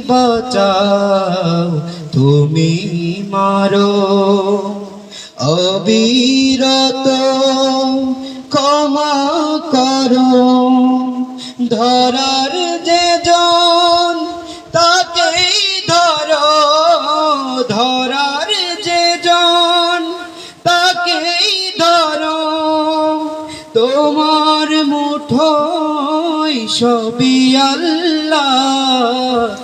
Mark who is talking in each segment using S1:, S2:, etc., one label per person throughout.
S1: বাঁচাও, তুমি মারো। অবিরত ক্ষমা করো। ধরার যে জন, তাকেই ধরো। ধরার যে জন, তাকেই ধরো। তোমার মুঠোয় সবই আল্লাহ।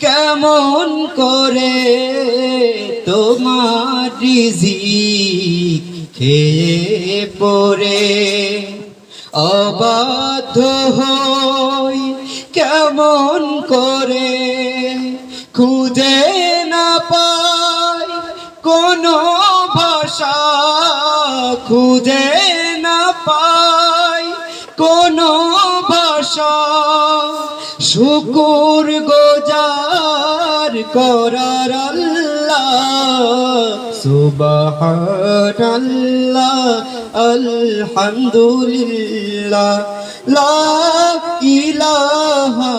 S1: কেমন করে তোমার রিজি খেয়ে পরে অবাধ্য হই কেমন করে খুঁজে না পাই কোনো ভাষা, খুঁজে না পাই কোনো ভাষা শুকুর গোজার করার আল্লাহ। সুবহানাল্লাহ আলহামদুলিল্লাহ লা ইলাহা